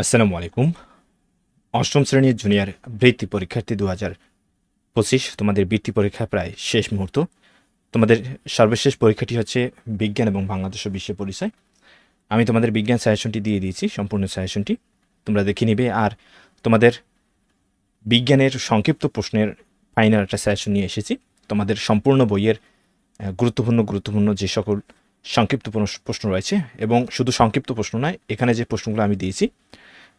আসসালামু আলাইকুম। অষ্টম শ্রেণির জুনিয়র বৃত্তি পরীক্ষার্থী দু হাজার পঁচিশ, তোমাদের বৃত্তি পরীক্ষা প্রায় শেষ মুহূর্ত। তোমাদের সর্বশেষ পরীক্ষাটি হচ্ছে বিজ্ঞান এবং বাংলাদেশ বিশ্ব পরিচয়। আমি তোমাদের বিজ্ঞান সাজেশনটি দিয়ে দিয়েছি, সম্পূর্ণ সাজেশনটি তোমরা দেখে নিবে, আর তোমাদের বিজ্ঞানের সংক্ষিপ্ত প্রশ্নের ফাইনাল একটা সাজেশন নিয়ে এসেছি। তোমাদের সম্পূর্ণ বইয়ের গুরুত্বপূর্ণ গুরুত্বপূর্ণ যে সকল সংক্ষিপ্ত প্রশ্ন রয়েছে, এবং শুধু সংক্ষিপ্ত প্রশ্ন নয়, এখানে যে প্রশ্নগুলো আমি দিয়েছি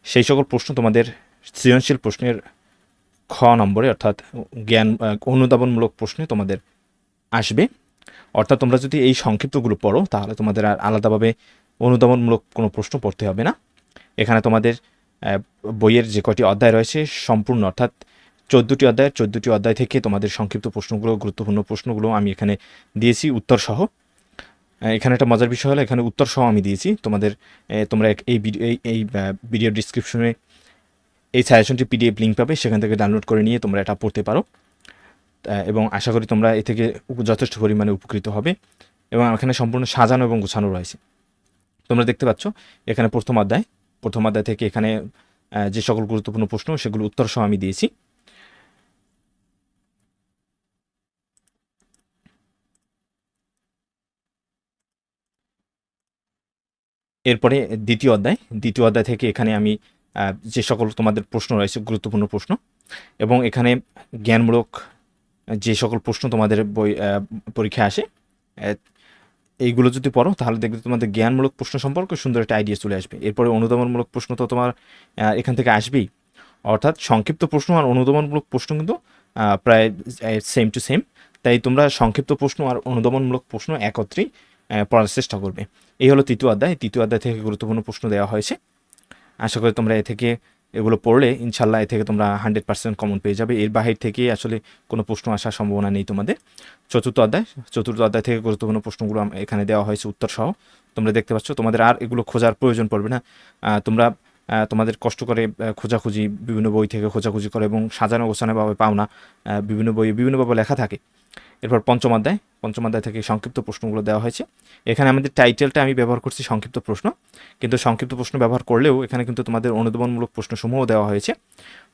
সেই সকল প্রশ্ন তোমাদের সৃজনশীল প্রশ্নের খ নম্বরে অর্থাৎ জ্ঞান অনুধাবনমূলক প্রশ্নে তোমাদের আসবে। অর্থাৎ তোমরা যদি এই সংক্ষিপ্তগুলো পড়ো তাহলে তোমাদের আর আলাদাভাবে অনুধাবনমূলক কোনো প্রশ্ন পড়তে হবে না। এখানে তোমাদের বইয়ের যে কটি অধ্যায় রয়েছে সম্পূর্ণ অর্থাৎ চোদ্দোটি অধ্যায় চোদ্দোটি অধ্যায় থেকে তোমাদের সংক্ষিপ্ত প্রশ্নগুলো গুরুত্বপূর্ণ প্রশ্নগুলো আমি এখানে দিয়েছি উত্তর সহ আহ, এখানে একটা মজার বিষয় হলো, এখানে উত্তর সহ আমি দিয়েছি। তোমাদের তোমরা এই এই ভিডিও ডিসক্রিপশনে এই সাজেশনটি পিডিএফ লিঙ্ক পাবে, সেখান থেকে ডাউনলোড করে নিয়ে তোমরা এটা পড়তে পারো। এবং আশা করি তোমরা এ থেকে যথেষ্ট পরিমাণে উপকৃত হবে। এবং এখানে সম্পূর্ণ সাজানো এবং গোছানো রয়েছে। তোমরা দেখতে পাচ্ছ, এখানে প্রথম অধ্যায়। প্রথম অধ্যায় থেকে এখানে যে সকল গুরুত্বপূর্ণ প্রশ্ন, সেগুলো উত্তর সহ আমি দিয়েছি। এরপরে দ্বিতীয় অধ্যায়। দ্বিতীয় অধ্যায় থেকে এখানে আমি যে সকল তোমাদের প্রশ্ন রয়েছে, গুরুত্বপূর্ণ প্রশ্ন এবং এখানে জ্ঞানমূলক যে সকল প্রশ্ন তোমাদের বই পরীক্ষায় আসে এইগুলো যদি পড়ো তাহলে দেখবে তোমাদের জ্ঞানমূলক প্রশ্ন সম্পর্কে সুন্দর একটা আইডিয়া চলে আসবে। এরপরে অনুধাবনমূলক প্রশ্ন তো তোমার এখান থেকে আসবেই। অর্থাৎ সংক্ষিপ্ত প্রশ্ন আর অনুদমনমূলক প্রশ্ন কিন্তু প্রায় সেম টু সেম তাই তোমরা সংক্ষিপ্ত প্রশ্ন আর অনুদমনমূলক প্রশ্ন একত্রেই পড়ার চেষ্টা করবে। এই হলো তৃতীয় অধ্যায়। তৃতীয় অধ্যায় থেকে গুরুত্বপূর্ণ প্রশ্ন দেওয়া হয়েছে। আশা করি তোমরা এ থেকে এগুলো পড়লে ইনশাল্লাহ এ থেকে তোমরা হান্ড্রেড পার্সেন্ট কমন পেয়ে যাবে। এর বাহির থেকে আসলে কোনো প্রশ্ন আসার সম্ভাবনা নেই তোমাদের। চতুর্থ অধ্যায়। চতুর্থ অধ্যায় থেকে গুরুত্বপূর্ণ প্রশ্নগুলো এখানে দেওয়া হয়েছে উত্তর সহ। তোমরা দেখতে পাচ্ছ, তোমাদের আর এগুলো খোঁজার প্রয়োজন পড়বে না। তোমরা তোমাদের কষ্ট করে খোঁজাখুঁজি বিভিন্ন বই থেকে খোঁজাখুঁজি করে এবং সাজানো গোছানোভাবে পাও না। বিভিন্ন বইয়ে বিভিন্নভাবে লেখা থাকে। এরপর পঞ্চম অধ্যায়। পঞ্চম অধ্যায় থেকে সংক্ষিপ্ত প্রশ্নগুলো দেওয়া হয়েছে। এখানে আমাদের টাইটেলটা আমি ব্যবহার করছি সংক্ষিপ্ত প্রশ্ন। কিন্তু সংক্ষিপ্ত প্রশ্ন ব্যবহার করলেও এখানে কিন্তু তোমাদের অনুধাবনমূলক প্রশ্নসমূহ দেওয়া হয়েছে।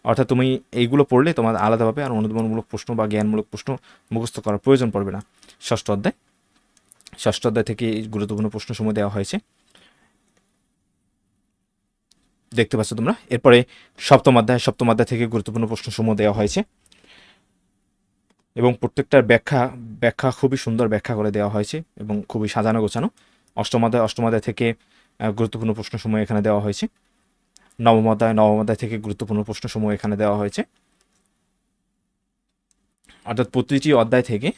অর্থাৎ তুমি এইগুলো পড়লে তোমার আলাদাভাবে আর অনুধাবনমূলক প্রশ্ন বা জ্ঞানমূলক প্রশ্ন মুখস্থ করার প্রয়োজন পড়বে না। ষষ্ঠ অধ্যায়। ষষ্ঠ অধ্যায় থেকে এই গুরুত্বপূর্ণ প্রশ্নসমূহ দেওয়া হয়েছে। দেখতে পাচ্ছ তোমরা? এরপরে সপ্তম অধ্যায় সপ্তম অধ্যায় থেকে গুরুত্বপূর্ণ প্রশ্নসমূহ দেওয়া হয়েছে। এবং প্রত্যেকটার ব্যাখ্যা ব্যাখ্যা খুবই সুন্দর ব্যাখ্যা করে দেওয়া হয়েছে এবং খুবই সাজানো গোছানো। অষ্টম অধ্যায় অষ্টম অধ্যায় থেকে গুরুত্বপূর্ণ প্রশ্ন সময় এখানে দেওয়া হয়েছে। নবম অধ্যায় নবম অধ্যায় থেকে গুরুত্বপূর্ণ প্রশ্ন সময় এখানে দেওয়া হয়েছে। অর্থাৎ প্রতিটি অধ্যায় থেকে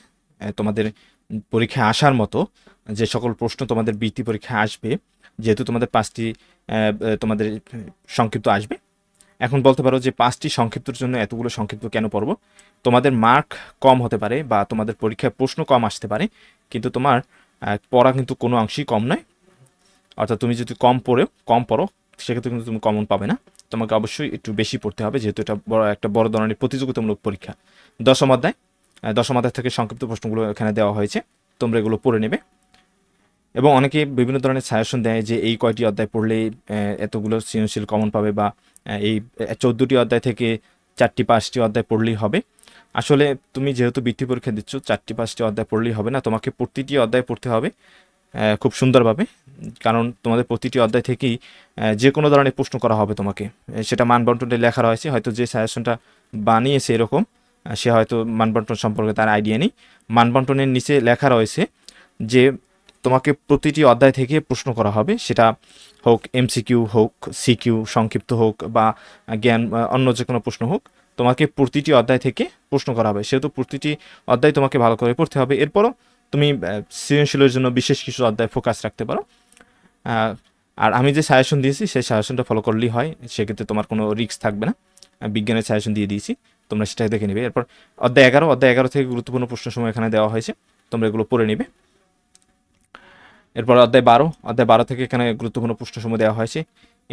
তোমাদের পরীক্ষায় আসার মতো যে সকল প্রশ্ন তোমাদের বৃত্তি পরীক্ষায় আসবে, যেহেতু তোমাদের পাঁচটি তোমাদের সংক্ষিপ্ত আসবে এখন বলতে পারো যে পাঁচটি সংক্ষিপ্তর জন্য এতগুলো সংক্ষিপ্ত কেন পড়ব? তোমাদের মার্ক কম হতে পারে বা তোমাদের পরীক্ষায় প্রশ্ন কম আসতে পারে, কিন্তু তোমার পড়া কিন্তু কোনো অংশেই কম নয়। অর্থাৎ তুমি যদি কম পড়েও, কম পড়ো, সেক্ষেত্রে কিন্তু তুমি কমন পাবে না। তোমাকে অবশ্যই একটু বেশি পড়তে হবে, যেহেতু এটা বড়, একটা বড় ধরনের প্রতিযোগিতামূলক পরীক্ষা। দশম অধ্যায় দশম অধ্যায় থেকে সংক্ষিপ্ত প্রশ্নগুলো এখানে দেওয়া হয়েছে, তোমরা এগুলো পড়ে নেবে। এবং অনেকে বিভিন্ন ধরনের সাজেশন দেয় যে এই কয়টি অধ্যায় পড়লে এতগুলো সৃজনশীল কমন পাবে বা এই চোদ্দোটি অধ্যায় থেকে চারটি পাঁচটি অধ্যায় পড়লেই হবে। আসলে তুমি যেহেতু বৃত্তি পরীক্ষা দিচ্ছ, চারটি পাঁচটি অধ্যায় পড়লেই হবে না, তোমাকে প্রতিটি অধ্যায় পড়তে হবে খুব সুন্দরভাবে। কারণ তোমাদের প্রতিটি অধ্যায় থেকেই যে কোনো ধরনের প্রশ্ন করা হবে তোমাকে। সেটা মানবন্টনে লেখা রয়েছে, হয়তো যে সাজেশনটা বানিয়েছে এরকম সে হয়তো মানবন্টন সম্পর্কে তার আইডিয়া নেই। মানবন্টনের নিচে লেখা রয়েছে যে তোমাকে প্রতিটি অধ্যায় থেকে প্রশ্ন করা হবে। সেটা হোক এমসিকিউ হোক সিকিউ সংক্ষিপ্ত হোক বা জ্ঞান অন্য যে কোনো প্রশ্ন হোক, তোমাকে প্রতিটি অধ্যায় থেকে প্রশ্ন করা হবে। সেহেতু প্রতিটি অধ্যায় তোমাকে ভালো করে পড়তে হবে। এরপরও তুমি সৃজনশীলের জন্য বিশেষ কিছু অধ্যায় ফোকাস রাখতে পারো। আর আমি যে সাজেশন দিয়েছি, সেই সাজেশনটা ফলো করলেই হয়। সেক্ষেত্রে তোমার কোনো রিস্ক থাকবে না। বিজ্ঞানের সাজেশন দিয়ে দিয়েছি। তোমরা সেটা দেখে নেবে। এরপর অধ্যায় এগারো। অধ্যায় এগারো থেকে গুরুত্বপূর্ণ প্রশ্ন সময় এখানে দেওয়া হয়েছে। তোমরা এগুলো পড়ে নেবে। এরপর অধ্যায় বারো। অধ্যায় বারো থেকে এখানে গুরুত্বপূর্ণ প্রশ্নসমূহ দেওয়া হয়েছে।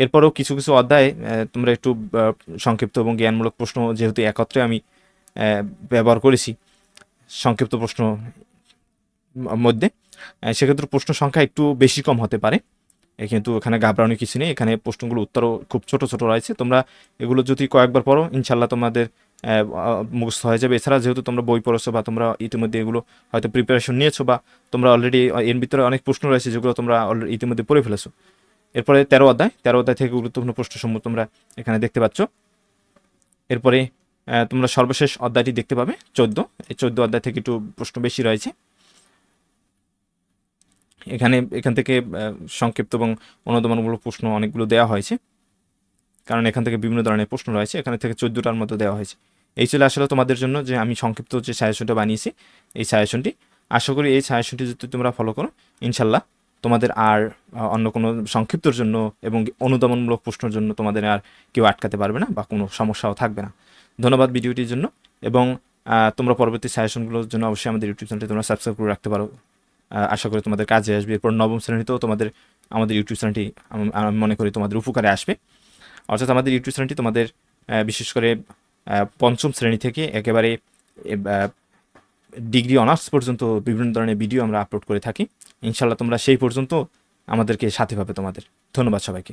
এরপরেও কিছু কিছু অধ্যায় তোমরা একটু সংক্ষিপ্ত এবং জ্ঞানমূলক প্রশ্ন যেহেতু একত্রে আমি ব্যবহার করেছি সংক্ষিপ্ত প্রশ্ন মধ্যে সেক্ষেত্রে প্রশ্ন সংখ্যা একটু বেশি কম হতে পারে। কিন্তু এখানে ঘাবড়ানোর কিছু নেই। এখানে প্রশ্নগুলো উত্তরও খুব ছোট ছোট রয়েছে। তোমরা এগুলো যদি কয়েকবার পড়ো ইনশাল্লাহ তোমাদের মুখস্থ হয়ে যাবে। এছাড়া যেহেতু তোমরা বই পড়েছো বা তোমরা ইতিমধ্যে এগুলো হয়তো প্রিপারেশন নিয়েছো বা তোমরা অলরেডি এর ভিতরে অনেক প্রশ্ন রয়েছে যেগুলো তোমরা অলরেডি ইতিমধ্যে পড়ে ফেলেছো। এরপরে তেরো অধ্যায় তেরো অধ্যায় থেকে গুরুত্বপূর্ণ প্রশ্নসমূহ তোমরা এখানে দেখতে পাচ্ছ। এরপরে তোমরা সর্বশেষ অধ্যায়টি দেখতে পাবে, চোদ্দ। এই চোদ্দ অধ্যায় থেকে একটু প্রশ্ন বেশি রয়েছে। এখানে, এখান থেকে সংক্ষিপ্ত এবং অনুদমনমূলক প্রশ্ন অনেকগুলো দেওয়া হয়েছে। কারণ এখান থেকে বিভিন্ন ধরনের প্রশ্ন রয়েছে, এখানে থেকে চোদ্দোটার মতো দেওয়া হয়েছে। এই ছিল আসলে তোমাদের জন্য যে আমি সংক্ষিপ্ত যে সাজেশনটা বানিয়েছি, এই সাজেশনটি আশা করি এই সাজেশনটি যদি তোমরা ফলো করো ইনশাল্লাহ তোমাদের আর অন্য কোনো সংক্ষিপ্তর জন্য এবং অনুদমনমূলক প্রশ্নের জন্য তোমাদের আর কেউ আটকাতে পারবে না বা কোনো সমস্যাও থাকবে না। ধন্যবাদ ভিডিওটির জন্য এবং তোমরা পরবর্তী সাজেশনগুলোর জন্য অবশ্যই আমাদের ইউটিউব চ্যানেলটি তোমরা সাবস্ক্রাইব করে রাখতে পারো। আশা করি তোমাদের কাজে আসবে। এরপর নবম শ্রেণীতেও তোমাদের, আমাদের ইউটিউব চ্যানেলটি আমি, মনে করি তোমাদের উপকারে আসবে। অর্থাৎ আমাদের ইউটিউব চ্যানেলটি তোমাদের বিশেষ করে পঞ্চম শ্রেণি থেকে একেবারে ডিগ্রি অনার্স পর্যন্ত বিভিন্ন ধরনের ভিডিও আমরা আপলোড করে থাকি। ইনশাল্লাহ তোমরা সেই পর্যন্ত আমাদেরকে সাথে পাবে তোমাদের। ধন্যবাদ সবাইকে।